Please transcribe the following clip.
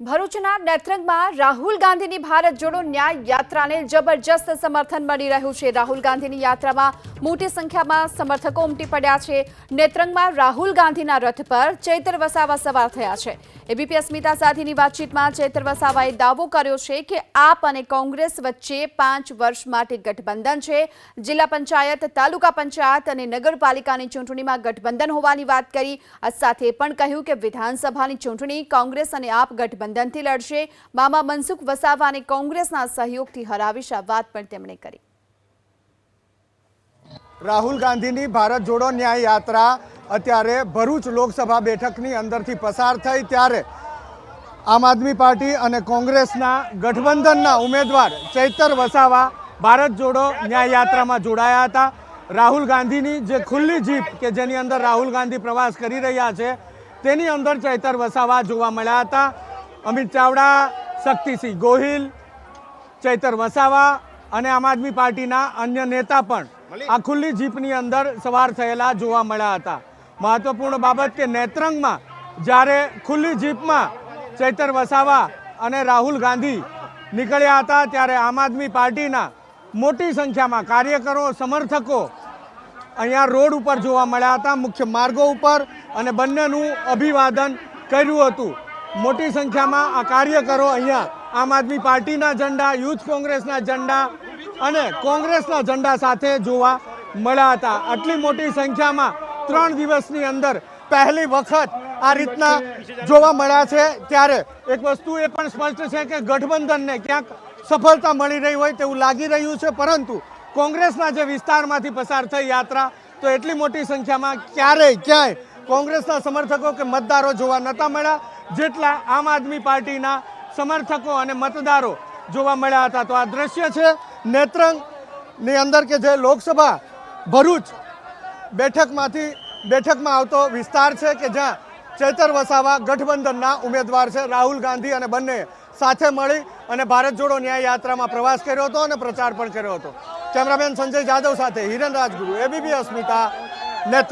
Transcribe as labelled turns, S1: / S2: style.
S1: ભરૂચના નેત્રંગમાં રાહુલ ગાંધીની ભારત જોડો ન્યાય યાત્રાને જબરજસ્ત સમર્થન મળી રહ્યું છે. રાહુલ ગાંધીની યાત્રામાં મોટી સંખ્યામાં સમર્થકો ઉમટી પડ્યા છે. નેત્રંગમાં રાહુલ ગાંધીના રથ પર ચૈતર વસાવા સવાર થયા છે. એબીપી અસ્મિતા સાથેની વાતચીતમાં ચૈતર વસાવાએ દાવો કર્યો છે કે આપ અને કોંગ્રેસ વચ્ચે પાંચ વર્ષ માટે ગઠબંધન છે. જિલ્લા પંચાયત, તાલુકા પંચાયત અને નગરપાલિકાની ચૂંટણીમાં ગઠબંધન હોવાની વાત કરી. સાથે પણ કહ્યું કે વિધાનસભાની ચૂંટણી કોંગ્રેસ અને આપ ગઠબંધનથી લડશે. મામા મનસુખ વસાવાને કોંગ્રેસના સહયોગથી હરાવીશ આ વાત પણ તેમણે કરી.
S2: રાહુલ ગાંધીની ભારત જોડો ન્યાય યાત્રા અત્યારે ભરૂચ લોકસભા બેઠકની અંદરથી પસાર થઈ ત્યારે આમ આદમી પાર્ટી અને કોંગ્રેસના ગઠબંધનના ઉમેદવાર ચૈતર વસાવા ભારત જોડો ન્યાય યાત્રામાં જોડાયા હતા. રાહુલ ગાંધીની જે ખુલ્લી જીપ કે જેની અંદર રાહુલ ગાંધી પ્રવાસ કરી રહ્યા છે, તેની અંદર ચૈતર વસાવા જોવા મળ્યા હતા. અમિત ચાવડા શક્તિસિંહ ગોહિલ ચૈતર વસાવા અને આમ આદમી પાર્ટીના અન્ય નેતા પણ આ ખુલ્લી જીપની અંદર સવાર થયેલા જોવા મળ્યા હતા. મહત્વપૂર્ણ બાબત કે નેત્રંગમાં જ્યારે ખુલ્લી જીપમાં ચૈતર વસાવા અને રાહુલ ગાંધી નીકળ્યા હતા ત્યારે આમ આદમી પાર્ટીના મોટી સંખ્યામાં કાર્યકરો સમર્થકો અહીંયા રોડ ઉપર જોવા મળ્યા હતા મુખ્ય માર્ગો ઉપર અને બંનેનું અભિવાદન કર્યું હતું. મોટી સંખ્યામાં આ કાર્યકરો અહીંયા આમ આદમી પાર્ટીના ઝંડા, યુથ કોંગ્રેસના ઝંડા અને કોંગ્રેસના ઝંડા સાથે જોવા મળ્યા હતા. આટલી મોટી સંખ્યામાં ત્રણ દિવસની અંદર પહેલી વખત આ રીતના જોવા મળ્યા છે. ત્યારે એક વસ્તુ એ પણ સ્પષ્ટ છે કે ગઠબંધનને ક્યાંક સફળતા મળી રહી હોય તેવું લાગી રહ્યું છે, પરંતુ કોંગ્રેસના જે વિસ્તારમાંથી પસાર થઈ યાત્રા, તો એટલી મોટી સંખ્યામાં ક્યારેય ક્યાંય કોંગ્રેસના સમર્થકો કે મતદારો જોવા નહોતા મળ્યા. જેટલા આમ આદમી પાર્ટીના સમર્થકો અને મતદારો જોવા મળ્યા હતા, તો આ દ્રશ્ય છે નેત્રંગની અંદર કે જે લોકસભા ભરૂચ બેઠકમાંથી, બેઠકમાં આવતો વિસ્તાર છે કે જ્યાં ચેતર વસાવા ગઠબંધનના ઉમેદવાર છે રાહુલ ગાંધી અને બંને સાથે મળી અને ભારત જોડો ન્યાય યાત્રામાં પ્રવાસ કર્યો હતો અને પ્રચાર પણ કર્યો હતો. કેમેરામેન સંજય જાદવ સાથે હિરન રાજગુરુ એબીપી અસ્મિતા, નેત્ર.